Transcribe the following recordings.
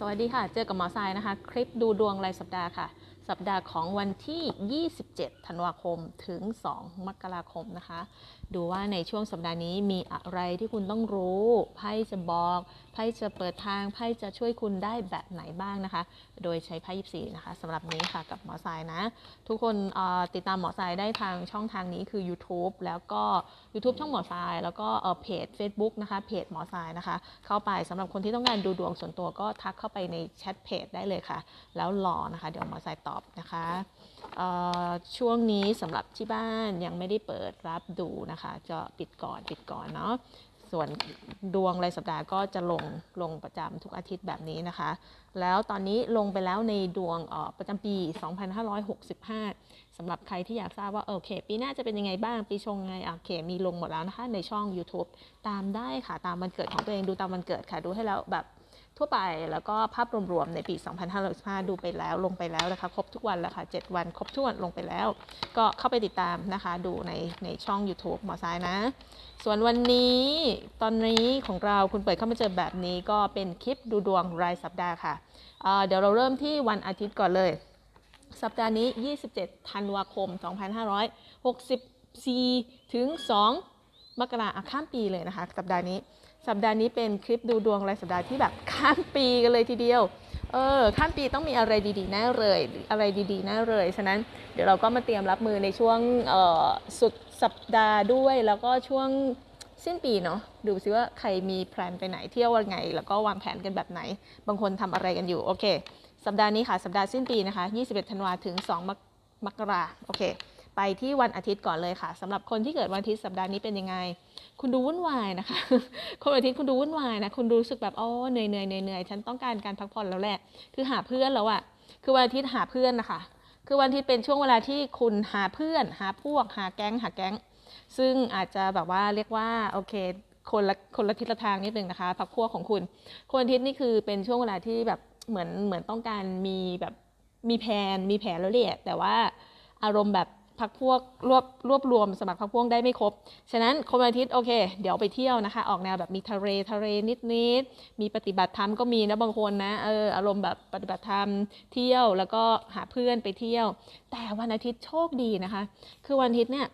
สวัสดีค่ะ เจอกับหมอทรายนะคะ คลิปดูดวงรายสัปดาห์ค่ะ สัปดาห์ของวันที่ 27 ธันวาคมถึง 2 มกราคมนะคะดูว่าในช่วงสัปดาห์นี้มีอะไรที่คุณต้องรู้ไพ่จะบอกไพ่จะเปิดทางไพ่จะช่วยคุณได้แบบไหนบ้างนะคะ โดยใช้ไพ่ยิปซีนะคะสำหรับนี้ค่ะกับหมอทรายนะ ทุกคนติดตามหมอทรายได้ทางช่องทางนี้คือ YouTube แล้วก็ YouTube ช่องหมอทราย แล้วก็เพจ Facebook นะคะเพจหมอทรายนะคะ เข้าไปสำหรับคนที่ต้องการดูดวงส่วนตัวก็ทักเข้าไปในแชทเพจได้เลยค่ะ แล้วรอนะคะ เดี๋ยวหมอทรายตอบนะคะ ช่วงนี้สำหรับที่บ้านยังไม่ได้เปิดรับดูนะคะ จะปิดก่อนปิดก่อนเนาะส่วนดวงรายสัปดาห์ก็จะลงลงประจำทุกอาทิตย์แบบนี้นะคะ แล้วตอนนี้ลงไปแล้วในดวงประจำปี 2565สำหรับใครที่อยากทราบว่าโอเค ปีหน้าจะเป็นยังไงบ้างปีชงไงโอเค มีลงหมดแล้วนะคะในช่อง YouTube ตามได้ค่ะตามวันเกิดของตัวเองดูตามวันเกิดค่ะ ดูให้แล้วแบบ ทั่วไปแล้วก็ภาพรวมๆในปี 2565 ดูไปแล้วลงไปแล้วนะคะ ครบทุกวันแล้วค่ะ 7 วันครบทุกวันลงไปแล้ว ก็เข้าไปติดตามนะคะ ดูในในช่อง YouTube หมอซ้ายนะ ส่วนวันนี้ตอนนี้ของเราคุณเปิดเข้ามาเจอแบบนี้ก็เป็นคลิปดูดวงรายสัปดาห์ค่ะเเดี๋ยวเราเริ่มที่วันอาทิตย์ก่อนเลย สัปดาห์นี้ 27 ธันวาคม 2564 ถึง 2 มกราคมข้ามปีเลยนะคะ สัปดาห์นี้ สัปดาห์นี้เป็นคลิปดูดวงรายสัปดาห์ที่แบบข้ามปีกันเลยทีเดียว เออ ข้ามปีต้องมีอะไรดีๆแน่เลย อะไรดีๆแน่เลย ฉะนั้นเดี๋ยวเราก็มาเตรียมรับมือในช่วงออสุดสัปดาห์ด้วย แล้วก็ช่วงสิ้นปีเนาะ ดูซิว่าใครมีแพลนไปไหนเที่ยววันไง แล้วก็วางแผนกันแบบไหน บางคนทำอะไรกันอยู่ โอเค สัปดาห์นี้ค่ะ สัปดาห์สิ้นปีนะคะ 21 ธันวาถึง 2 มกมกราโอเค ไปที่วันอาทิตย์ก่อนเลยค่ะสำหรับคนที่เกิดวันอาทิตย์สัปดาห์นี้เป็นยังไง คุณดูวุ่นวายนะคะ คนอาทิตย์คุณดูวุ่นวายนะ คุณรู้สึกแบบอ๋อเหนื่อยเหนื่อยเหนื่อยเหนื่อยฉันต้องการการพักผ่อนแล้วแหละ คือหาเพื่อนแล้วอะคือวันอาทิตย์หาเพื่อนนะคะ คือวันอาทิตย์เป็นช่วงเวลาที่คุณหาเพื่อน หาพวก หาแก๊ง หาแก๊ง ซึ่งอาจจะแบบว่าเรียกว่าโอเคคนละคนละทิศละทางนิดนึงนะคะพักพวกของคุณ คนอาทิตย์นี่คือเป็นช่วงเวลาที่แบบเหมือนเหมือนต้องการมีแบบมีแผนมีแผนแล้วแหละแต่ว่าอารมณ์แบบ พักพวกรวบรวบรวมสมัครพักพวกได้ไม่ครบ ฉะนั้นคนวันอาทิตย์โอเค เดี๋ยวไปเที่ยวนะคะ ออกแนวแบบมีทะเลทะเลนิดนิดๆมีปฏิบัติธรรมก็มีนะบางคนนะเอออารมณ์แบบปฏิบัติธรรมเที่ยวแล้วก็หาเพื่อนไปเที่ยว แต่วันอาทิตย์โชคดีนะคะ คือวันอาทิตย์เนี่ย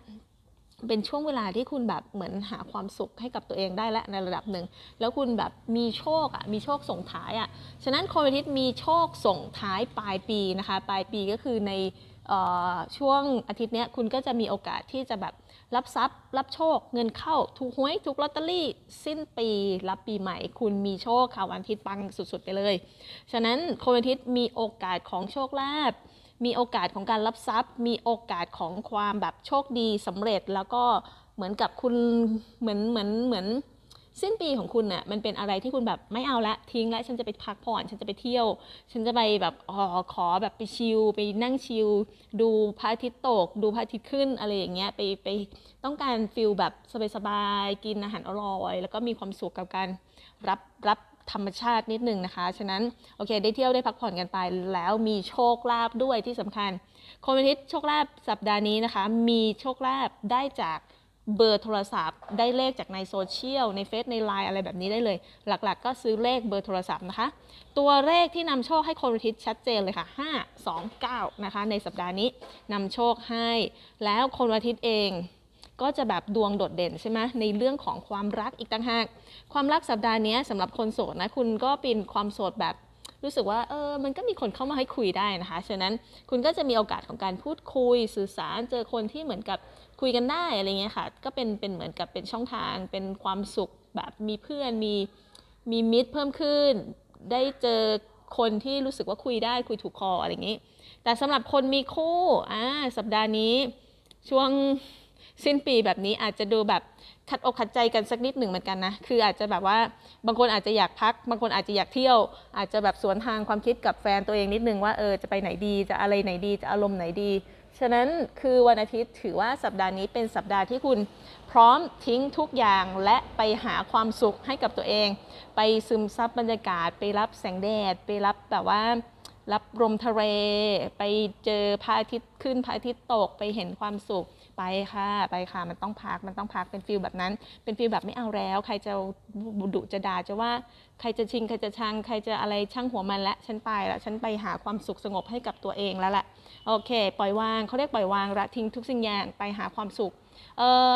เป็นช่วงเวลาที่คุณแบบเหมือนหาความสุขให้กับตัวเองได้และในระดับหนึ่ง แล้วคุณแบบมีโชคอะมีโชคส่งท้ายอะฉะนั้นคนวันอาทิตย์มีโชคส่งท้ายปลายปีนะคะ ปลายปีก็คือใน ช่วงอาทิตย์นี้คุณก็จะมีโอกาสที่จะแบบรับทรัพย์ รับโชค เงินเข้าถูกหวยถูกลอตเตอรี่ สิ้นปีรับปีใหม่ คุณมีโชคค่ะวันอาทิตย์ปังสุดๆไปเลย ฉะนั้นคนอาทิตย์มีโอกาสของโชคลาภมีโอกาสของการรับทรัพย์ มีโอกาสของความแบบโชคดีสำเร็จแล้วก็เหมือนกับคุณเหมือนเหมือนเหมือน สิ้นปีของคุณน่ะมันเป็นอะไรที่คุณแบบไม่เอาละทิ้งละฉันจะไปพักผ่อนฉันจะไปเที่ยว ฉันจะไปแบบอ๋อขอแบบไปชิลไปนั่งชิลดูพระอาทิตย์ตก ดูพระอาทิตย์ขึ้นอะไรอย่างเงี้ยไปไปต้องการฟิลแบบสบายๆกินอาหารอร่อย แล้วก็มีความสุขกับการรับรับธรรมชาตินิดนึงนะคะ ฉะนั้นโอเค ได้เที่ยวได้พักผ่อนกันไป แล้วมีโชคลาภด้วยที่สำคัญคนวันทิตย์โชคลาภสัปดาห์นี้นะคะ มีโชคลาภได้จาก เบอร์โทรศัพท์ ได้เลขจากในโซเชียลในเฟซในไลน์อะไรแบบนี้ได้เลย หลักๆ ก็ซื้อเลขเบอร์โทรศัพท์นะคะ ตัวเลขที่นำโชคให้คนอาทิตย์ชัดเจนเลยค่ะ 5 2 9 นะคะ ในสัปดาห์นี้นำโชคให้ แล้วคนวันอาทิตย์เองก็จะแบบดวงโดดเด่นใช่ไหมในเรื่องของความรักอีกต่างหาก ความรักสัปดาห์นี้สำหรับคนโสดนะคุณก็เป็นความโสดแบบ รู้สึกว่าเออมันก็มีคนเข้ามาให้คุยได้นะคะ ฉะนั้นคุณก็จะมีโอกาสของการพูดคุยสื่อสารเจอคนที่เหมือนกับคุยกันได้อะไรเงี้ยค่ะ ก็เป็นเป็นเหมือนกับเป็นช่องทาง เป็นความสุขแบบมีเพื่อนมีมีมิตรเพิ่มขึ้น ได้เจอคนที่รู้สึกว่าคุยได้คุยถูกคออะไรอย่างนี้ แต่สำหรับคนมีคู่อ่าสัปดาห์นี้ช่วง สิ้นปีแบบนี้อาจจะดูแบบขัดอกขัดใจกันสักนิดหนึ่งเหมือนกันนะ คืออาจจะแบบว่าบางคนอาจจะอยากพัก บางคนอาจจะอยากเที่ยว อาจจะแบบสวนทางความคิดกับแฟนตัวเองนิดนึงว่าเออจะไปไหนดีจะอะไรไหนดีจะอารมณ์ไหนดี ฉะนั้นคือวันอาทิตย์ถือว่าสัปดาห์นี้เป็นสัปดาห์ที่คุณพร้อมทิ้งทุกอย่างและไปหาความสุขให้กับตัวเอง ไปซึมซับบรรยากาศ ไปรับแสงแดด ไปรับแบบว่า รับลมทะเลไปเจอพระอาทิตย์ขึ้นพระอาทิตย์ตกไปเห็นความสุขไปค่ะ ไปค่ะ มันต้องพักมันต้องพักเป็นฟิลแบบนั้น เป็นฟิลแบบไม่เอาแล้ว ใครจะดุจะด่าจะว่าใครจะชิงใครจะชังใครจะอะไรช่างหัวมันละฉันไปละฉันไปหาความสุขสงบให้กับตัวเองแล้วแหละโอเค ปล่อยวางเขาเรียกปล่อยวางละทิ้งทุกสิ่งอย่างไปหาความสุขเออ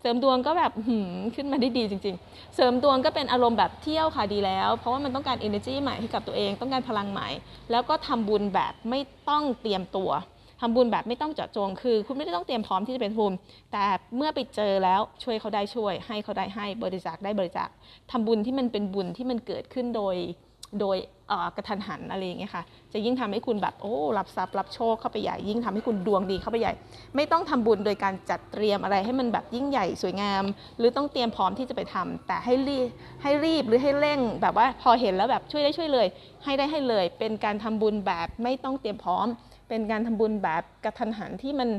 เสริมดวงก็แบบหืมขึ้นมาได้ดีจริง ๆ เสริมดวงก็เป็นอารมณ์แบบเที่ยวค่ะดีแล้ว เพราะว่ามันต้องการ energy ใหม่ให้กับตัวเอง ต้องการพลังใหม่ แล้วก็ทำบุญแบบไม่ต้องเตรียมตัวทำบุญแบบไม่ต้องเจาะจง คือ คุณไม่ได้ต้องเตรียมพร้อมที่จะเป็นทุนแต่เมื่อไปเจอแล้วช่วยเขาได้ช่วย ให้เขาได้ให้บริจาคได้บริจาคทำบุญที่มันเป็นบุญที่มันเกิดขึ้นโดย โดยกระทันหันอะไรอย่างเงี้ยค่ะ จะยิ่งทำให้คุณแบบโอ้รับทรัพย์รับโชคเข้าไปใหญ่ ยิ่งทำให้คุณดวงดีเข้าไปใหญ่ ไม่ต้องทำบุญโดยการจัดเตรียมอะไรให้มันแบบยิ่งใหญ่สวยงาม หรือต้องเตรียมพร้อมที่จะไปทำแต่ให้รีบให้รีบหรือให้เร่ง แบบว่าพอเห็นแล้วแบบช่วยได้ช่วยเลย ให้ได้ให้เลย เป็นการทำบุญแบบไม่ต้องเตรียมพร้อม เป็นการทำบุญแบบกระทันหันที่มัน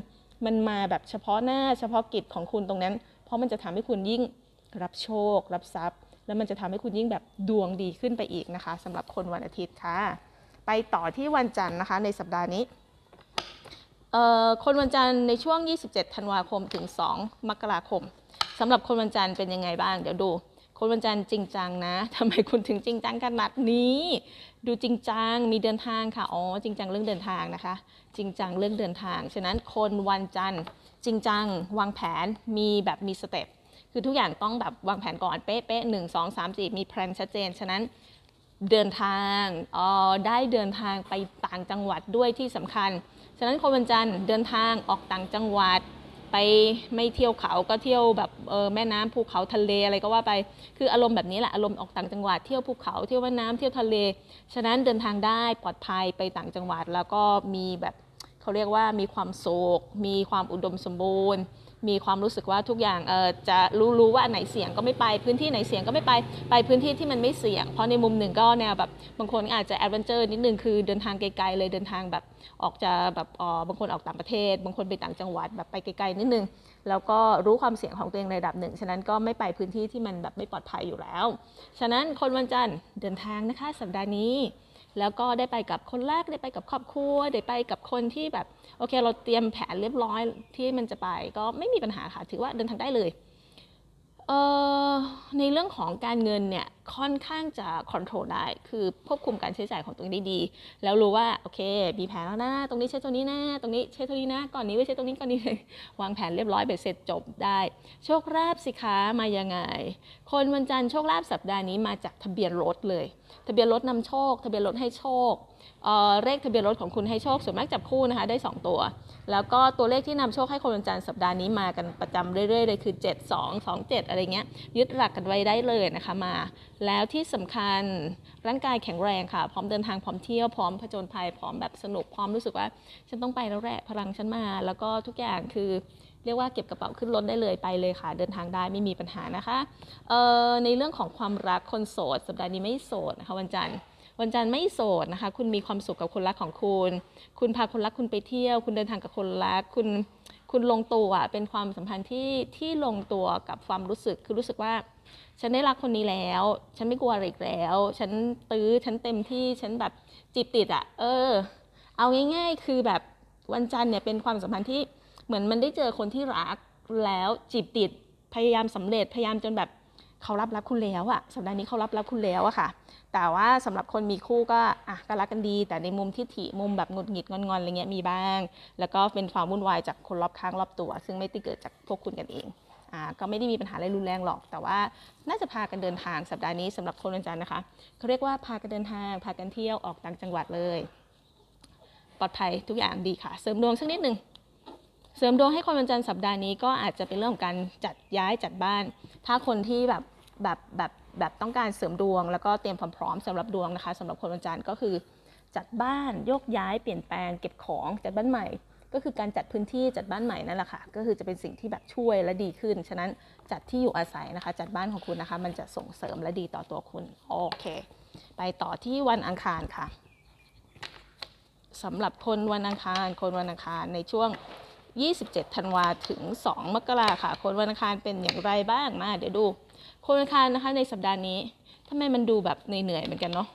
มันมาแบบเฉพาะหน้าเฉพาะกิจของคุณตรงนั้น เพราะมันจะทำให้คุณยิ่งรับโชครับทรัพย์ แล้วมันจะทำให้คุณยิ่งแบบดวงดีขึ้นไปอีกนะคะสำหรับคนวันอาทิตย์ค่ะ ไปต่อที่วันจันทร์นะคะ ในสัปดาห์นี้คนวันจันทร์ในช่วง 27 ธันวาคมถึง 2 มกราคมสำหรับคนวันจันทร์เป็นยังไงบ้าง เดี๋ยวดู คนวันจันทร์จริงจังนะทำไมคุณถึงจริงจังขนาดนี้ ดูจริงจัง มีเดินทางค่ะ อ๋อ จริงจังเรื่องเดินทางนะคะ จริงจังเรื่องเดินทาง ฉะนั้นคนวันจันทร์จริงจัง วางแผน มีแบบมีสเต็ป คือทุกอย่างต้องแบบวางแผนก่อนเป๊ะเป๊ะหนึ่งสองสามสี่มีแพลนชัดเจน ฉะนั้นเดินทางเออได้เดินทางไปต่างจังหวัดด้วยที่สำคัญ ฉะนั้นคนวันจันทร์เดินทางออกต่างจังหวัด ไปไม่เที่ยวเขาก็เที่ยวแบบเออแม่น้ำภูเขาทะเลอะไรก็ว่าไป คืออารมณ์แบบนี้แหละอารมณ์ออกต่างจังหวัดเที่ยวภูเขาเที่ยวแม่น้ำเที่ยวทะเล ฉะนั้นเดินทางได้ปลอดภัยไปต่างจังหวัดแล้วก็มีแบบเขาเรียกว่ามีความสุขมีความอุดมสมบูรณ์ มีความรู้สึกว่าทุกอย่างเออจะรู้รู้ว่าอันไหนเสี่ยงก็ไม่ไป พื้นที่ไหนเสี่ยงก็ไม่ไปไปพื้นที่ที่มันไม่เสี่ยง เพราะในมุมหนึ่งก็แนวแบบบางคนอาจจะแอดเวนเจอร์นิดนึงคือเดินทางไกลๆเลยเดินทางแบบออกจะแบบอ๋อบางคนออกต่างประเทศ บางคนไปต่างจังหวัดแบบไปไกลๆนิดนึงแล้วก็รู้ความเสี่ยงของตัวเองในระดับหนึ่ง ฉะนั้นก็ไม่ไปพื้นที่ที่มันแบบไม่ปลอดภัยอยู่แล้ว ฉะนั้นคนวันจันทร์เดินทางนะคะสัปดาห์นี้ แล้วก็ได้ไปกับคนแรกได้ไปกับครอบครัวได้ไปกับคนที่แบบโอเค เราเตรียมแผนเรียบร้อยที่มันจะไปก็ไม่มีปัญหาค่ะถือว่าเดินทางได้เลย เอ่อในเรื่องของการเงินเนี่ยค่อนข้างจะค o n t r o l ได้ คือควบคุมการใช้จ่ายของตัวเองได้ดี แล้วรู้ว่าโอเค มีแผนแล้วนะตรงนี้ใช้ตรงนี้นะตรงนี้ใช้ตรงนี้นะก่อนนี้ไว้ใช้ตรงนี้ก่อนนี้วางแผนเรียบร้อยเบ็ดเสร็จจบได้ โชคลาภสิคะมายังไง คนวันจันทร์โชคลาภสัปดาห์นี้มาจากทะเบียนรถเลย ทะเบียนรถนำโชค ทะเบียนรถให้โชค เเลขทะเบียนรถของคุณให้โชคส่วนมากจับคู่นะคะได้ 2 ตัว แล้วก็ตัวเลขที่นำโชคให้คนวันจันทร์สัปดาห์นี้มากันประจำเรื่อยๆเลยคือ 7 2 2 7 อะไรเงี้ยยึดหลักกันไว้ได้เลยนะคะมา แล้วที่สำคัญร่างกายแข็งแรงค่ะ พร้อมเดินทางพร้อมเที่ยวพร้อมผจญภัยพร้อมแบบสนุกพร้อมรู้สึกว่า ฉันต้องไปแล้วแหละพลังฉันมา แล้วก็ทุกอย่างคือเรียกว่าเก็บกระเป๋าขึ้นรถได้เลยไปเลยค่ะ เดินทางได้ไม่มีปัญหานะคะในเรื่องของความรักคนโสด สัปดาห์นี้ไม่โสดนะคะวันจันทร์ วันจันทร์ไม่โสดนะคะ คุณมีความสุขกับคนรักของคุณ คุณพาคนรักคุณไปเที่ยว คุณเดินทางกับคนรัก คุณคุณลงตัวเป็นความสัมพันธ์ที่ที่ลงตัวกับความรู้สึกคือรู้สึกว่า ฉันได้รักคนนี้แล้ว ฉันไม่กลัวอะไรอีกแล้ว ฉันตื้อฉันเต็มที่ฉันแบบจีบติดอะ่ะ เออ เอาง่ายๆ คือแบบวันจันทร์เนี่ยเป็นความสัมพันธ์ที่เหมือนมันได้เจอคนที่รักแล้วจีบติดพยายามสำเร็จพยายามจนแบบเขารับรักคุณแล้วอะสัปดาห์นี้เขารับรักคุณแล้วอะค่ะ แต่ว่าสำหรับคนมีคู่ก็อะก็รักกันดี แต่ในมุมที่ถิมุมแบบหงุดหงิดงอนๆอะไรเงี้ยมีบ้าง แล้วก็เป็นความวุ่นวายจากคนรอบข้างรอบตัว ซึ่งไม่ได้เกิดจากพวกคุณกันเองอ่าก็ไม่ได้มีปัญหาอะไรรุนแรงหรอก แต่ว่าน่าจะพากันเดินทางสัปดาห์นี้สำหรับคนวันจันทร์นะคะเขาเรียกว่าพากันเดินทางพากันเที่ยวออกต่างจังหวัดเลย ปลอดภัยทุกอย่างดีค่ะ เสริมดวงสักนิดหนึ่งเสริมดวงให้คนวันจันทร์สัปดาห์นี้ก็อาจจะเป็นเรื่องของการจัดย้ายจัดบ้าน ถ้าคนที่แบบแบบแบบ แบบต้องการเสริมดวง แล้วก็เตรียมความพร้อมสำหรับดวงนะคะสำหรับคนวันจันทร์ก็คือ จัดบ้านโยกย้ายเปลี่ยนแปลงเก็บของจัดบ้านใหม่ ก็คือการจัดพื้นที่จัดบ้านใหม่นั่นแหละค่ะก็คือจะเป็นสิ่งที่แบบช่วยและดีขึ้น ฉะนั้นจัดที่อยู่อาศัยนะคะ จัดบ้านของคุณนะคะ มันจะส่งเสริมและดีต่อตัวคุณโอเค ไปต่อที่วันอังคารค่ะสำหรับคนวันอังคารคนวันอังคารในช่วง 27 ธันวาถึง 2 มกราค่ะ คนวันอังคารเป็นอย่างไรบ้างมาเดี๋ยวดู คนวันอังคารนะคะในสัปดาห์นี้ทำไมมันดูแบบเหนื่อยๆเหมือนกันเนาะ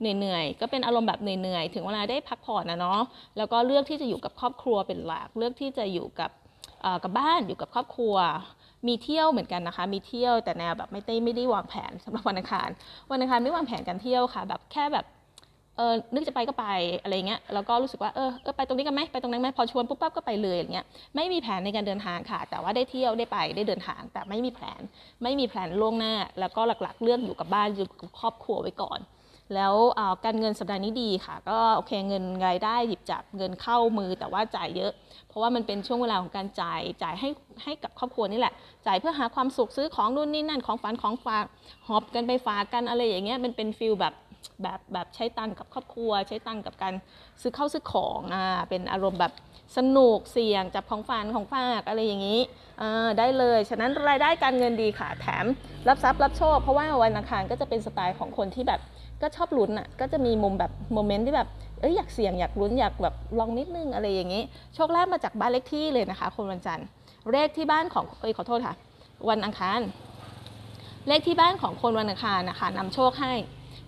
เหนื่อยๆ ก็เป็นอารมณ์แบบเหนื่อยๆ ถึงเวลาได้พักผ่อนนะเนาะ แล้วก็เลือกที่จะอยู่กับครอบครัวเป็นหลัก เลือกที่จะอยู่กับกับบ้านอยู่กับครอบครัว มีเที่ยวเหมือนกันนะคะ มีเที่ยวแต่แนวแบบไม่ได้ไม่ได้วางแผนสำหรับวันอังคาร วันอังคารไม่วางแผนการเที่ยวค่ะ แบบแค่แบบ เออนึกจะไปก็ไปอะไรเงี้ยแล้วก็รู้สึกว่าเออเออไปตรงนี้กันไหมไปตรงนั้นไหมพอชวนปุ๊บปั๊บก็ไปเลยอย่างเงี้ยไม่มีแผนในการเดินทางค่ะ แต่ว่าได้เที่ยวได้ไปได้เดินทาง แต่ไม่มีแผน ไม่มีแผนล่วงหน้า แล้วก็หลักๆเลือกอยู่กับบ้านอยู่กับครอบครัวไว้ก่อน แล้วอ่อการเงินสัปดาห์นี้ดีค่ะ ก็โอเคเงินรายได้หยิบจับเงินเข้ามือแต่ว่าจ่ายเยอะ เพราะว่ามันเป็นช่วงเวลาของการจ่ายจ่ายให้ให้กับครอบครัวนี่แหละ จ่ายเพื่อหาความสุขซื้อของนู่นนี่นั่นของฝันของฝากหอบกันไปฝากกันอะไรอย่างเงี้ยมันเป็นฟิลแบบ แบบแบบใช้ตังค์กับครอบครัว ใช้ตังค์กับการซื้อข้าวซื้อของอ่าเป็นอารมณ์แบบสนุกเสี่ยงจับของฝันของฝากอะไรอย่างนี้อ่าได้เลย ฉะนั้นรายได้การเงินดีค่ะ แถมรับทรัพย์รับโชค เพราะว่าวันอังคารก็จะเป็นสไตล์ของคนที่แบบก็ชอบลุ้นอะก็จะมีมุมแบบโมเมนต์ที่แบบเอ้ยอยากเสี่ยงอยากลุ้นอยากแบบลองนิดนึงอะไรอย่างนี้ โชคลาภมาจากบ้านเลขที่เลยนะคะ คนวันจันทร์เลขที่บ้านของเอ้ยขอโทษค่ะ วันอังคาร เลขที่บ้านของคนวันอังคารนะคะนำโชคให้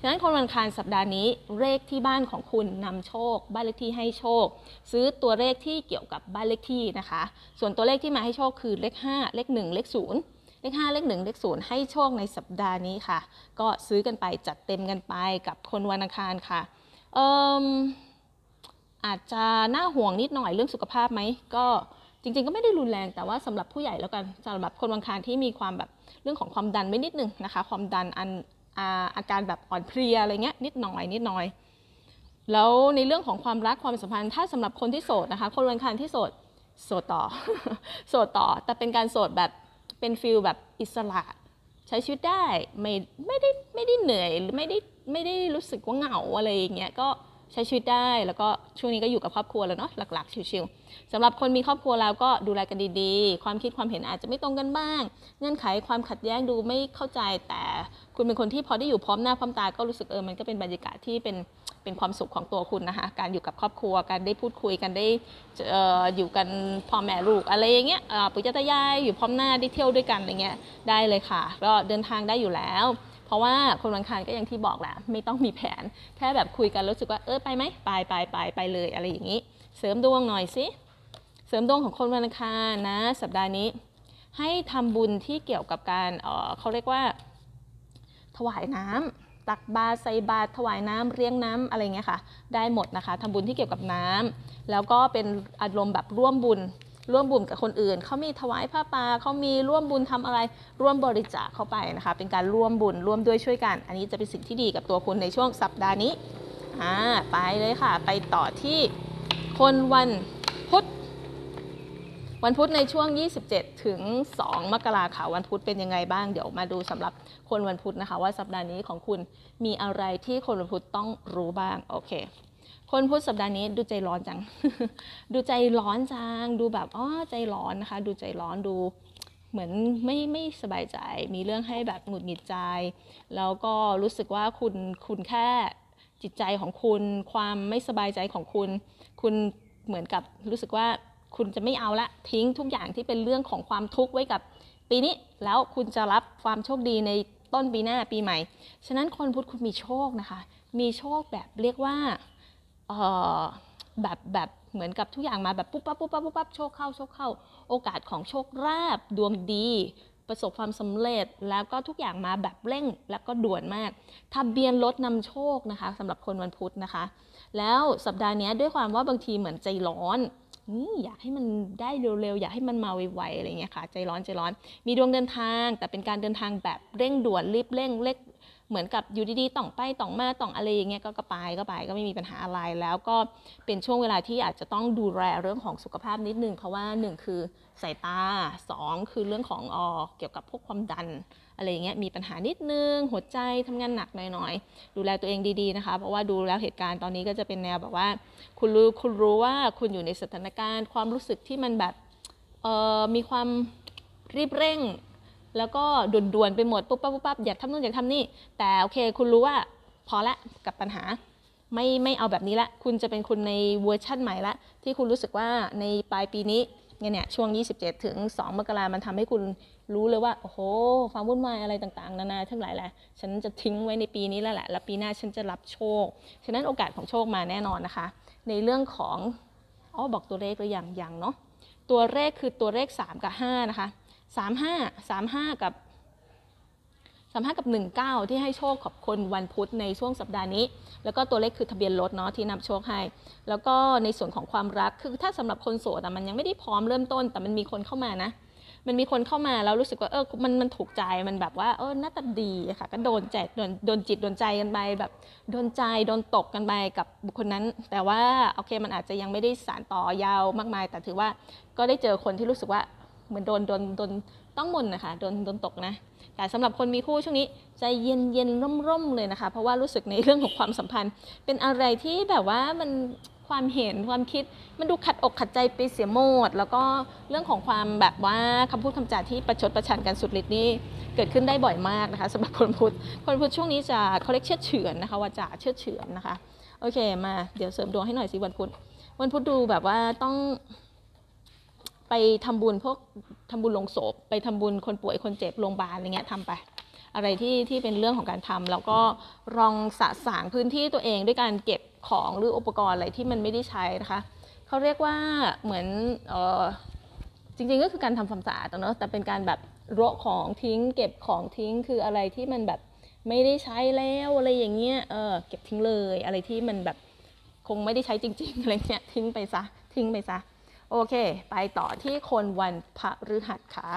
ฉะนั้นคนวันอังคารสัปดาห์นี้เลขที่บ้านของคุณนำโชค บ้านเลขที่ให้โชค ซื้อตัวเลขที่เกี่ยวกับบ้านเลขที่นะคะ ส่วนตัวเลขที่มาให้โชคคือเลข 5 เลข 1 เลข 0เลข5เลข1เลข0ให้โชคในสัปดาห์นี้ค่ะ ก็ซื้อกันไปจัดเต็มกันไปกับคนวันอังคารค่ะเอ่มอาจจะน่าห่วงนิดหน่อยเรื่องสุขภาพไหมก็จริงๆก็ไม่ได้รุนแรงแต่ว่าสำหรับผู้ใหญ่แล้วกันสำหรับคนวันอังคารที่มีความแบบเรื่องของความดันไม่นิดนึงนะคะ ความดันอัน อาการแบบอ่อนเพลียอะไรเงี้ยนิดหน่อยนิดหน่อย แล้วในเรื่องของความรักความสัมพันธ์ถ้าสำหรับคนที่โสดนะคะ คนวันอังคารที่โสดโสดต่อ โสดต่อ แต่เป็นการโสดแบบเป็นฟิลแบบอิสระ ใช้ชีวิตได้ไม่ไม่ได้ไม่ได้เหนื่อยหรือไม่ได้ไม่ได้รู้สึกว่าเหงาอะไรอย่างเงี้ยก็ใช้ชีวิตได้แล้วก็ช่วงนี้ก็อยู่กับครอบครัวแล้วเนาะหลักๆชิวๆ สำหรับคนมีครอบครัวแล้วก็ดูแลกันดีๆ ความคิดความเห็นอาจจะไม่ตรงกันบ้าง เงื่อนไขความขัดแย้งดูไม่เข้าใจ แต่คุณเป็นคนที่พอได้อยู่พร้อมหน้าพร้อมตาก็รู้สึกเออมันก็เป็นบรรยากาศที่เป็นเป็นความสุขของตัวคุณนะคะ การอยู่กับครอบครัวการได้พูดคุยกันได้เอ่ออยู่กันพ่อแม่ลูกอะไรอย่างเงี้ยเอ่อปุจตายายอยู่พร้อมหน้าได้เที่ยวด้วยกันอะไรเงี้ยได้เลยค่ะก็เดินทางได้อยู่แล้ว เพราะว่าคนวันอังคารก็อย่างที่บอกแหละไม่ต้องมีแผน แค่แบบคุยกันรู้สึกว่าเออไปไหมไปไปไปไปเลยอะไรอย่างนี้ เสริมดวงหน่อยสิ เสริมดวงของคนวันอังคารนะ สัปดาห์นี้ ให้ทำบุญที่เกี่ยวกับการเออเขาเรียกว่า ถวายน้ำตักบาตรใส่บาตรถวายน้ำเรียงน้ำอะไรเงี้ยค่ะ ได้หมดนะคะทำบุญที่เกี่ยวกับน้ำแล้วก็เป็นอารมณ์แบบร่วมบุญร่วมบุญกับคนอื่น เขามีถวายผ้าป่าเขามีร่วมบุญทำอะไร ร่วมบริจาคเข้าไปนะคะ เป็นการร่วมบุญ ร่วมด้วยช่วยกัน อันนี้จะเป็นสิ่งที่ดีกับตัวคุณในช่วงสัปดาห์นี้ อ่า ไปเลยค่ะ ไปต่อที่คนวัน วันพุธในช่วง 27 ถึง 2 มกราค่ะวันพุธเป็นยังไงบ้าง เดี๋ยวมาดูสำหรับคนวันพุธนะคะ ว่าสัปดาห์นี้ของคุณมีอะไรที่คนวันพุธต้องรู้บ้างโอเค คนพุธสัปดาห์นี้ดูใจร้อนจัง ดูใจร้อนจัง ดูแบบอ๋อใจร้อนนะคะ ดูใจร้อนดูเหมือนไม่ไม่สบายใจ มีเรื่องให้แบบหงุดหงิดใจ แล้วก็รู้สึกว่าคุณคุณแค่จิตใจของคุณ ความไม่สบายใจของคุณ คุณเหมือนกับรู้สึกว่า คุณจะไม่เอาละทิ้งทุกอย่างที่เป็นเรื่องของความทุกข์ไว้กับ ปีนี้แล้วคุณจะรับความโชคดีในต้นปีหน้าปีใหม่ ฉะนั้นคนพุธคุณมีโชคนะคะ มีโชคแบบเรียกว่าแบบแบบเหมือนกับทุกอย่างมาแบบปุ๊บปั๊บปุ๊บปั๊บปุ๊บปั๊บโชคเข้าโชคเข้า โอกาสของโชคลาภดวงดี ประสบความสำเร็จแล้วก็ทุกอย่างมาแบบเร่งแล้วก็ด่วนมากทะเบียนรถนำโชคนะคะสำหรับคนวันพุธนะคะ แล้วสัปดาห์นี้ด้วยความว่าบางทีเหมือนใจร้อน นี่อยากให้มันได้เร็วๆ อยากให้มันมาไวๆอะไรเงี้ยค่ะ ใจร้อนใจร้อน มีดวงเดินทาง แต่เป็นการเดินทางแบบเร่งด่วนรีบเร่งเล็กเหมือนกับอยู่ดีๆต้องไปต้องมาต้องอะไรอย่างเงี้ยก็ก็ไปก็ไปก็ไม่มีปัญหาอะไรแล้วก็เป็นช่วงเวลาที่อาจจะต้องดูแลเรื่องของสุขภาพนิดนึงเพราะว่าหนึ่งคือสายตาสองคือเรื่องของออเกี่ยวกับพวกความดัน อะไรอย่างเงี้ยมีปัญหานิดนึง หัวใจทำงานหนักหน่อยๆดูแลตัวเองดีๆนะคะ เพราะว่าดูแล้วเหตุการณ์ตอนนี้ก็จะเป็นแนวแบบว่า คุณรู้คุณรู้ว่าคุณอยู่ในสถานการณ์ ความรู้สึกที่มันแบบเอ่อมีความรีบเร่ง แล้วก็ด่วนๆไปหมดปุ๊บปั๊บปุ๊บปั๊บอยากทำนู่นอยากทำนี่ แต่โอเค คุณรู้ว่าพอละกับปัญหาไม่ไม่เอาแบบนี้ละ คุณจะเป็นคุณในเวอร์ชั่นใหม่ละ ที่คุณรู้สึกว่าในปลายปีนี้เนี่ยเนี่ยช่วง 27 ถึง 2 มกรามันทำให้คุณ รู้เลยว่า โอ้โหความวุ่นวายอะไรต่างๆ นานาทั้งหลายแหละฉันจะทิ้งไว้ในปีนี้แล้วแหละ แล้วปีหน้าฉันจะรับโชค ฉะนั้นโอกาสของโชคมาแน่นอนนะคะ ในเรื่องของอ๋อบอกตัวเลขหรือยังยังเนาะตัวเลขคือตัวเลข 3 กับ 5 นะคะ 35 35 กับ 35 กับ 19 ที่ให้โชคขอบคนวันพุธในช่วงสัปดาห์นี้ แล้วก็ตัวเลขคือทะเบียนรถเนาะที่นำโชคให้ แล้วก็ในส่วนของความรักคือถ้าสำหรับคนโสดแต่มันยังไม่ได้พร้อมเริ่มต้น แต่มันมีคนเข้ามานะ มันมีคนเข้ามาแล้วรู้สึกว่าเออมันมันถูกใจมันแบบว่าเออหน้าตาดีค่ะ ก็โดนใจโดนโดนจิตโดนใจกันไปแบบโดนใจโดนตกกันไปกับบุคคลนั้น แต่ว่าโอเคมันอาจจะยังไม่ได้สารต่อยาวมากมาย แต่ถือว่าก็ได้เจอคนที่รู้สึกว่าเหมือนโดนโดนโดนต้องมนนะคะโดนโดนตกนะ แต่สำหรับคนมีคู่ช่วงนี้ใจเย็นเย็นร่มร่มเลยนะคะ เพราะว่ารู้สึกในเรื่องของความสัมพันธ์ เป็นอะไรที่แบบว่ามัน ความเห็นความคิดมันดูขัดอกขัดใจไปเสียหมด แล้วก็เรื่องของความแบบว่าคำพูดคำจาที่ประชดประชันกันสุดฤทธิ์นี่เกิดขึ้นได้บ่อยมากนะคะสำหรับคนพุทธคนพุทธช่วงนี้จะเขาเรียกเชื่อเฉือนนะคะว่าจะเชื่อเฉือนนะคะโอเคมาเดี๋ยวเสริมดวงให้หน่อยสิวันพุธวันพุธดูแบบว่าต้องไปทำบุญพวกทำบุญลงศพไปทำบุญคนป่วยคนเจ็บโรงพยาบาลอะไรเงี้ยทำไป อะไรที่ที่เป็นเรื่องของการทำแล้วก็ลองสะสางพื้นที่ตัวเองด้วยการเก็บ ของหรืออุปกรณ์อะไรที่มันไม่ได้ใช้นะคะเขาเรียกว่าเหมือนออจริงๆก็คือการทำความสะอาดเนอะแต่เป็นการแบบโระของทิ้ง เก็บของทิ้งคืออะไรที่มันแบบไม่ได้ใช้แล้วอะไรอย่างเงี้ยเออเก็บทิ้งเลยอะไรที่มันแบบคงไม่ได้ใช้จริงๆอะไรเงี้ยทิ้งไปซะทิ้งไปซะโอเค ไปต่อที่คนวันพฤหัสค่ะ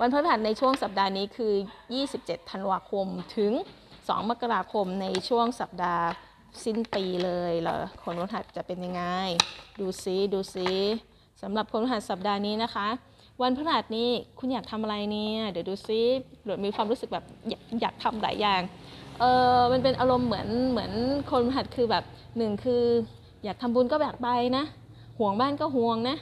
วันพฤหัสในช่วงสัปดาห์นี้คือ 27 ธันวาคมถึง 2 มกราคมในช่วงสัปดาห์ สิ้นปีเลยเหรอคนวันพฤหัสจะเป็นยังไง ดูซิดูซิสำหรับคนพฤหัสสัปดาห์นี้นะคะ วันพฤหัสนี้คุณอยากทำอะไรเนี่ย เดี๋ยวดูซิหรือมีความรู้สึกแบบอยากอยากทำหลายอย่างเออมันเป็นอารมณ์เหมือนเหมือนคนพฤหัสคือแบบหนึ่งคือ อยากทำบุญก็แบบไปนะห่วงบ้านก็ห่วงนะ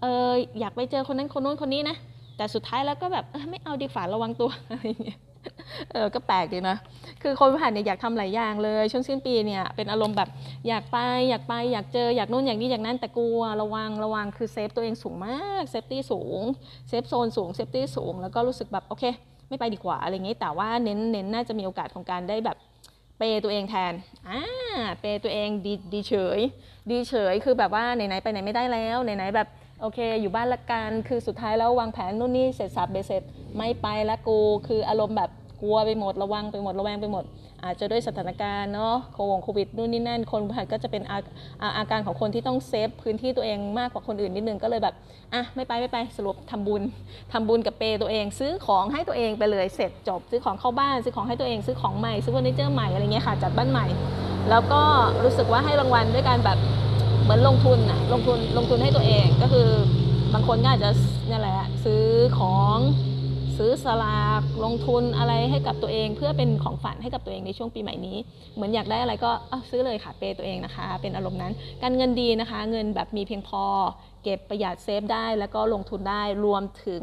เอออยากไปเจอคนนั้นคนนู้นคนนี้นะแต่สุดท้ายแล้วก็แบบไม่เอาดีฝ่าระวังตัวอะไรอย่างเงี้ย เออก็แปลกดีนะ คือคนผ่านเนี่ยอยากทำหลายอย่างเลย ช่วงสิ้นปีเนี่ยเป็นอารมณ์แบบอยากไปอยากไปอยากเจออยากนู่นอยากนี่อยากนั้นแต่กลัวระวังระวังคือเซฟตัวเองสูงมากเซฟตี้สูงเซฟโซนสูงเซฟตี้สูง แล้วก็รู้สึกแบบโอเค ไม่ไปดีกว่าอะไรอย่างงี้แต่ว่าเน้นเน้นน่าจะมีโอกาสของการได้แบบเปย์ตัวเองแทนอ่าเปย์ตัวเองดีดีเฉย ดีเฉยคือแบบว่าไหนๆไปไหนไม่ได้แล้วไหนๆแบบ โอเค อยู่บ้านละกันคือสุดท้ายแล้ววางแผนนู่นนี่เสร็จสับเบเสร็จไม่ไปละกู คืออารมณ์แบบกลัวไปหมดระวังไปหมดระแวงไปหมด อาจจะด้วยสถานการณ์เนาะโควงโควิดนู่นนี่นั่นคนผ่านก็จะเป็นอาอาอาการของคนที่ต้องเซฟพื้นที่ตัวเองมากกว่าคนอื่นนิดนึงก็เลยแบบอะไม่ไปไม่ไปสรุปทำบุญทำบุญกับเปย์ตัวเอง ซื้อของให้ตัวเองไปเลยเสร็จจบ ซื้อของเข้าบ้านซื้อของให้ตัวเองซื้อของใหม่ซื้อเฟอร์นิเจอร์ใหม่อะไรเงี้ยค่ะจัดบ้านใหม่ แล้วก็รู้สึกว่าให้รางวัลด้วยการแบบ เหมือนลงทุนนะลงทุนลงทุนให้ตัวเองก็คือบางคนก็อาจจะนี่แหละซื้อของซื้อสลากลงทุนอะไรให้กับตัวเอง เพื่อเป็นของฝันให้กับตัวเองในช่วงปีใหม่นี้ เหมือนอยากได้อะไรก็ซื้อเลยค่ะเปย์ตัวเองนะคะ เป็นอารมณ์นั้น การเงินดีนะคะ เงินแบบมีเพียงพอ เก็บประหยัดเซฟได้ แล้วก็ลงทุนได้รวมถึง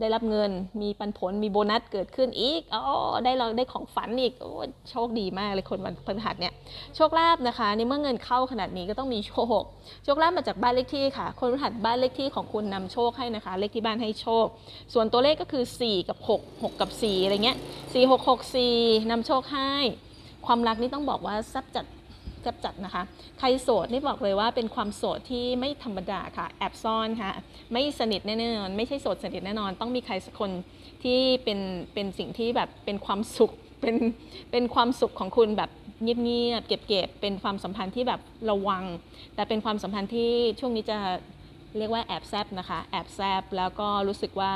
ได้รับเงินมีปันผลมีโบนัสเกิดขึ้นอีกอ๋อได้เราได้ของฝันอีกโอ้โชคดีมากเลยคนวันพฤหัสเนี่ยโชคลาภนะคะในเมื่อเงินเข้าขนาดนี้ก็ต้องมีโชคโชคลาภมาจากบ้านเลขที่ค่ะ คนพฤหัสบ้านเลขที่ของคุณนำโชคให้นะคะ เลขที่บ้านให้โชค ส่วนตัวเลขก็คือ 4 กับ 6 6 กับ 4 อะไรเงี้ย4 6 6 4นำโชคให้ ความรักนี่ต้องบอกว่าซับจัด แซับจัดนะคะ ใครโสดนี่บอกเลยว่าเป็นความโสดที่ไม่ธรรมดาค่ะ แอบซ่อนค่ะ ไม่สนิทแน่นอน ไม่ใช่โสดสนิทแน่นอน ต้องมีใครสักคนที่เป็นเป็นสิ่งที่แบบเป็นความสุขเป็นเป็นความสุขของคุณแบบเงียบๆเก็บๆเป็นความสัมพันธ์ที่แบบระวัง แต่เป็นความสัมพันธ์ที่ช่วงนี้จะเรียกว่าแอบแซบนะคะ แอบแซบแล้วก็รู้สึกว่า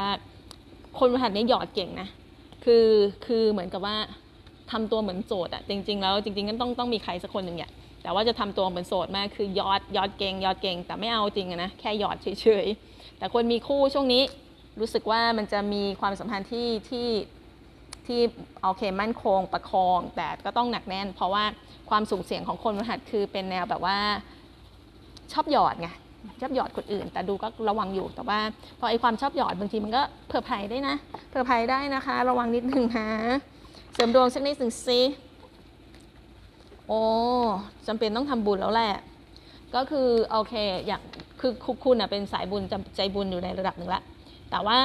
คนรหัสนี้หยอดเก่งนะ คือคือเหมือนกับว่า ทำตัวเหมือนโสดอะจริง ๆ แล้วจริงๆก็ต้องต้องมีใครสักคนหนึ่งเนี่ยแต่ว่าจะทำตัวเหมือนโสดมากคือยอดยอดเก่งยอดเก่งแต่ไม่เอาจริงอะนะแค่ยอดเฉยๆแต่คนมีคู่ช่วงนี้รู้สึกว่ามันจะมีความสัมพันธ์ที่ที่ที่โอเคมั่นคงประคองแต่ก็ต้องหนักแน่น เพราะว่าความสูงเสียงของคนมหัสคือเป็นแนวแบบว่าชอบหยอดไงชอบหยอดคนอื่น แต่ดูก็ระวังอยู่แต่ว่า พอไอความชอบหยอดบางทีมันก็เผื่อภัยได้นะเผื่อภัยได้นะคะ ระวังนิดนึงนะ เสริมดวงสักนิดหนึ่งสิโอ้จำเป็นต้องทำบุญแล้วแหละ ก็คือโอเคอยากคือคือคุณอะเป็นสายบุญใจบุญอยู่ในระดับหนึ่งละแต่ว่า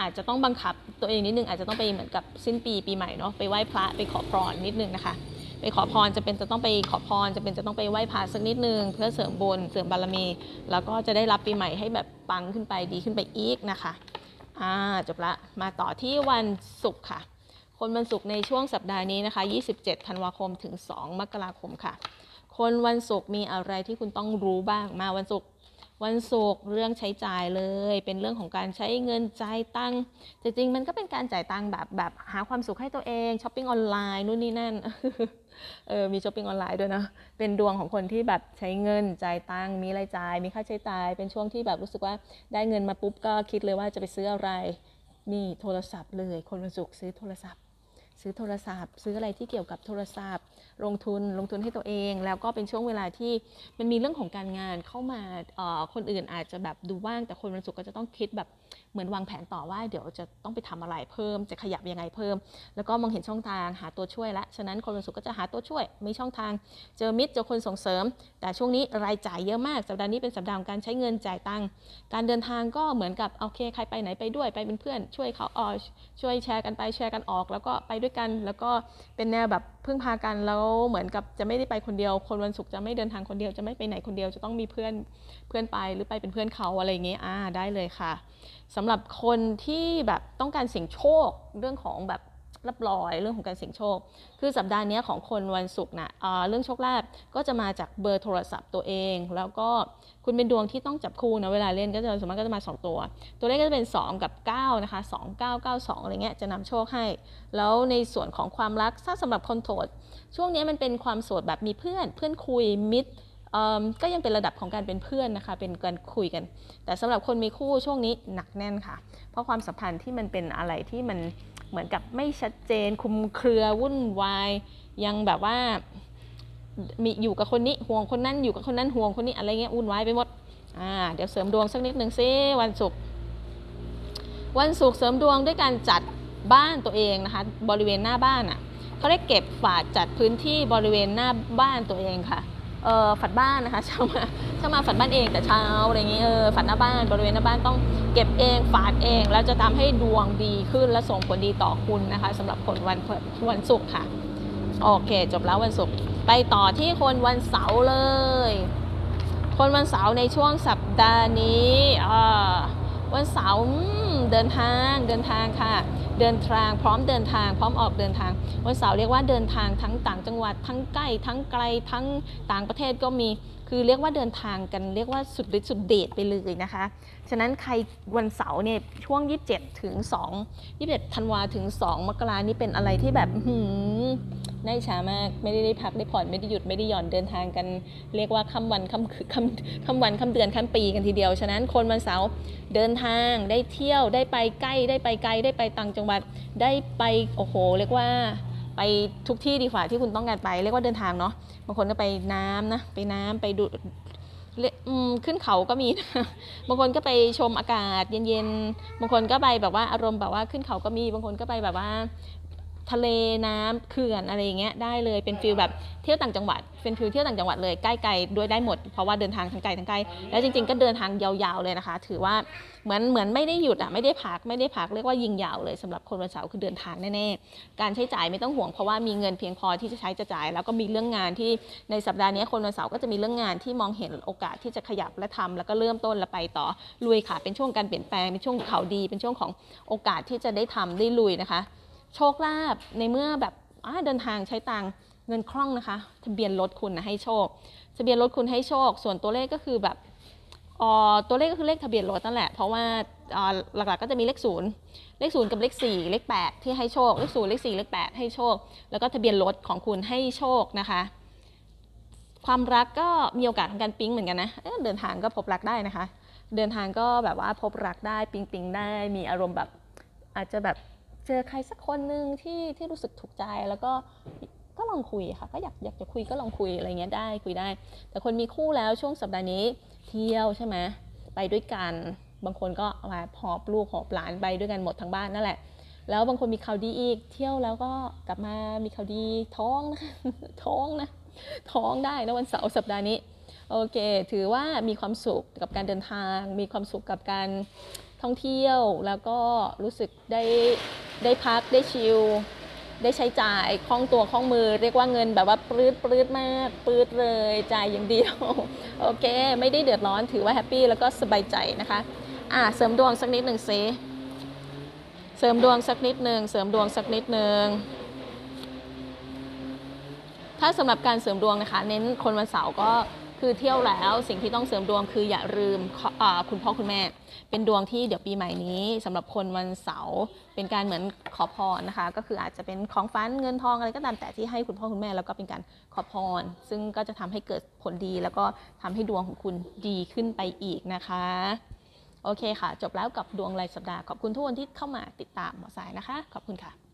อาจจะต้องบังคับตัวเองนิดนึงอาจจะต้องไปเหมือนกับสิ้นปีปีใหม่เนาะไปไหว้พระไปขอพรนิดนึงนะคะ ไปขอพรจะเป็นจะต้องไปขอพรจะเป็นจะต้องไปไหว้พระสักนิดนึง เพื่อเสริมบุญเสริมบารมี แล้วก็จะได้รับปีใหม่ให้แบบปังขึ้นไปดีขึ้นไปอีกนะคะอ่าจบละมาต่อที่วันศุกร์ค่ะ คนวันศุกร์ในช่วงสัปดาห์นี้นะคะ 27 ธันวาคมถึง 2 มกราคมค่ะ คนวันศุกร์มีอะไรที่คุณต้องรู้บ้างมาวันศุกร์วันศุกร์เรื่องใช้จ่ายเลย เป็นเรื่องของการใช้เงินจ่ายตังค์จริงๆมันก็เป็นการจ่ายตังค์แบบแบบหาความสุขให้ตัวเองช้อปปิ้งออนไลน์นู่นนี่นั่นเออมีช้อปปิ้งออนไลน์ด้วยนะเป็นดวงของคนที่แบบใช้เงินจ่ายตังค์มีรายจ่าย มีค่าใช้จ่าย เป็นช่วงที่แบบรู้สึกว่าได้เงินมาปุ๊บก็คิดเลยว่าจะไปซื้ออะไรนี่โทรศัพท์เลย คนวันศุกร์ซื้อโทรศัพท์ ซื้อโทรศัพท์ ซื้ออะไรที่เกี่ยวกับโทรศัพท์ ลงทุนลงทุนให้ตัวเอง แล้วก็เป็นช่วงเวลาที่มันมีเรื่องของการงานเข้ามาคนอื่นอาจจะแบบดูว่างแต่คนวันศุกร์ก็จะต้องคิดแบบเหมือนวางแผนต่อว่าเดี๋ยวจะต้องไปทำอะไรเพิ่ม จะขยับยังไงเพิ่ม แล้วก็มองเห็นช่องทางหาตัวช่วยละฉะนั้นคนวันศุกร์ก็จะหาตัวช่วย มีช่องทาง เจอมิตรเจอคนส่งเสริม แต่ช่วงนี้รายจ่ายเยอะมาก สัปดาห์นี้เป็นสัปดาห์ของการใช้เงินจ่ายตังค์การเดินทางก็เหมือนกับโอเคใครไปไหนไปด้วยไปเป็นเพื่อน ช่วยเขาเออช่วยแชร์กันไปแชร์กันออก แล้วก็ไปด้วยกัน แล้วก็เป็นแนวแบบพึ่งพากันแล้วเหมือนกับจะไม่ได้ไปคนเดียว คนวันศุกร์จะไม่เดินทางคนเดียวจะไม่ไปไหนคนเดียวจะต้องมีเพื่อนเพื่อนไปหรือไปเป็นเพื่อนเขาอะไรอย่างเงี้ยอ่าได้เลยค่ะ สำหรับคนที่แบบต้องการเสี่ยงโชคเรื่องของแบบรับรอยเรื่องของการเสี่ยงโชค คือสัปดาห์นี้ของคนวันศุกร์นะอ่าเรื่องโชคลาภก็จะมาจากเบอร์โทรศัพท์ตัวเอง แล้วก็คุณเป็นดวงที่ต้องจับคู่นะเวลาเล่นก็จะสมมติก็จะมา 2 ตัว ตัวเลขก็จะเป็น 2 กับ 9 นะคะ 2 9 9 2 อะไรเงี้ยจะนำโชคให้ แล้วในส่วนของความรักถ้าสำหรับคนโสดช่วงนี้มันเป็นความโสดแบบมีเพื่อนเพื่อนคุยมิตร ก็ยังเป็นระดับของการเป็นเพื่อนนะคะ เป็นการคุยกัน แต่สำหรับคนมีคู่ช่วงนี้หนักแน่นค่ะ เพราะความสัมพันธ์ที่มันเป็นอะไรที่มันเหมือนกับไม่ชัดเจน คุมเครือวุ่นวายยังแบบว่ามีอยู่กับคนนี้ห่วงคนนั้นอยู่กับคนนั้นห่วงคนนี้อะไรเงี้ยวุ่นวายไปหมดอ่าเดี๋ยวเสริมดวงสักนิดหนึ่งซิวันศุกร์วันศุกร์เสริมดวงด้วยการจัดบ้านตัวเองนะคะ บริเวณหน้าบ้านอะเขาได้เก็บฝาดจัดพื้นที่บริเวณหน้าบ้านตัวเองค่ะ เออฝัดบ้านนะคะเช้ามาเช้ามาฝัดบ้านเองแต่เช้าอะไรเงี้ยเออฝัดหน้าบ้านบริเวณหน้าบ้านต้องเก็บเองฝาดเอง แล้วจะทำให้ดวงดีขึ้นและส่งผลดีต่อคุณนะคะสำหรับคนวันวันศุกร์ค่ะ โอเค จบแล้ววันศุกร์ไปต่อที่คนวันเสาร์เลย คนวันเสาร์ในช่วงสัปดาห์นี้อ่าวันเสาร์เดินทางเดินทางค่ะ เดินทาง พร้อมเดินทาง พร้อมออกเดินทาง วันเสาร์เรียกว่าเดินทางทั้งต่างจังหวัดทั้งใกล้ทั้งไกลทั้งต่างประเทศก็มี คือเรียกว่าเดินทางกันเรียกว่าสุดฤทธิ์สุดเดชไปเลยนะคะ ฉะนั้นใครวันเสาร์เนี่ยช่วง 27 ถึง 2 27ธันวาถึง 2 มกรานี่เป็นอะไรที่แบบหือได้ช้ามากไม่ได้ได้พักได้ผ่อนไม่ได้หยุดไม่ได้หย่อนเดินทางกัน เรียกว่าค่ำวันค่ำคืนค่ำค่ำวันค่ำเดือนค่ำปีกันทีเดียว ฉะนั้นคนวันเสาร์เดินทางได้เที่ยวได้ไปใกล้ได้ไปไกลได้ไปต่างจังหวัดได้ไปโอ้โห เรียกว่า ไปทุกที่ดีกว่าที่คุณต้องการไป เรียกว่าเดินทางเนาะบางคนก็ไปน้ำนะไปน้ำไปดูเรียอืมขึ้นเขาก็มี บางคนก็ไปชมอากาศเย็นๆ บางคนก็ไปแบบว่าอารมณ์แบบว่าขึ้นเขาก็มี บางคนก็ไปแบบว่า ทะเลน้ำเขื่อนอะไรอย่างเงี้ยได้เลยเป็นฟิลแบบเที่ยวต่างจังหวัด เป็นฟิลเที่ยวต่างจังหวัดเลยใกล้ไกลด้วยได้หมดเพราะว่าเดินทางทั้งไกลทั้งไกลแล้วจริง ๆ ก็เดินทางยาวๆเลยนะคะ ถือว่าเหมือนเหมือนไม่ได้หยุดอะไม่ได้พักไม่ได้พักเรียกว่ายิงยาวเลยสำหรับคนวันเสาร์คือเดินทางแน่ๆการใช้จ่ายไม่ต้องห่วงเพราะว่ามีเงินเพียงพอที่จะใช้จะจ่าย แล้วก็มีเรื่องงานที่ในสัปดาห์นี้คนวันเสาร์ก็จะมีเรื่องงานที่มองเห็นโอกาสที่จะขยับและทำแล้วก็เริ่มต้นและไปต่อลุยค่ะ เป็นช่วงการเปลี่ยนแปลงเป็นช่วงข่าวดี เป็นช่วงของโอกาสที่จะได้ทำได้ลุยนะคะ โชคลาภในเมื่อแบบเดินทางใช้ตังเงินคล่องนะคะ ทะเบียนรถคุณนะให้โชค ทะเบียนรถคุณให้โชค ส่วนตัวเลขก็คือแบบออตัวเลขก็คือเลขทะเบียนรถนั่นแหละ เพราะว่าหลักๆก็จะมีเลขศูนย์เลขศูนย์กับเลขสี่เลขแปดที่ให้โชค เลขศูนย์เลขสี่เลขแปดให้โชค แล้วก็ทะเบียนรถของคุณให้โชคนะคะ ความรักก็มีโอกาสทางการปิ๊งเหมือนกันนะเอ้ยเดินทางก็พบรักได้นะคะ เดินทางก็แบบว่าพบรักได้ปิ๊งปิ๊งได้มีอารมณ์แบบอาจจะแบบ เจอใครสักคนหนึ่งที่ที่รู้สึกถูกใจแล้วก็ก็ลองคุยค่ะก็อยากอยากจะคุยก็ลองคุยอะไรเงี้ยได้คุยได้ แต่คนมีคู่แล้วช่วงสัปดาห์นี้เที่ยวใช่ไหมไปด้วยกันบางคนก็มาหอบลูกหอบหลานไปด้วยกันหมดทั้งบ้านนั่นแหละ แล้วบางคนมีข่าวดีอีก เที่ยวแล้วก็กลับมามีข่าวดีท้องนะคะท้องนะท้องได้นะวันเสาร์สัปดาห์นี้โอเค ถือว่ามีความสุขกับการเดินทาง มีความสุขกับการ ท่องเที่ยวแล้วก็รู้สึกได้ได้พักได้ชิลได้ใช้จ่ายคล่องตัวคล่องมือ เรียกว่าเงินแบบว่าปลื้ดปลื้ดมากปลื้ดเลยจ่ายอย่างเดียวโอเค ไม่ได้เดือดร้อนถือว่าแฮปปี้แล้วก็สบายใจนะคะอะเสริมดวงสักนิดหนึ่งสิเสริมดวงสักนิดหนึ่งเสริมดวงสักนิดหนึ่งถ้าสำหรับการเสริมดวงนะคะ เน้นคนวันเสาร์ก็ คือเที่ยวแล้วสิ่งที่ต้องเสริมดวงคืออย่าลืมคุณพ่อคุณแม่ เป็นดวงที่เดี๋ยวปีใหม่นี้สำหรับคนวันเสาร์เป็นการเหมือนขอพรนะคะ ก็คืออาจจะเป็นของฟันเงินทองอะไรก็ตามแต่ที่ให้คุณพ่อคุณแม่แล้วก็เป็นการขอพร ซึ่งก็จะทำให้เกิดผลดี แล้วก็ทำให้ดวงของคุณดีขึ้นไปอีกนะคะโอเคค่ะ จบแล้วกับดวงรายสัปดาห์ขอบคุณทุกคนที่เข้ามาติดตามหมอสายนะคะ ขอบคุณค่ะ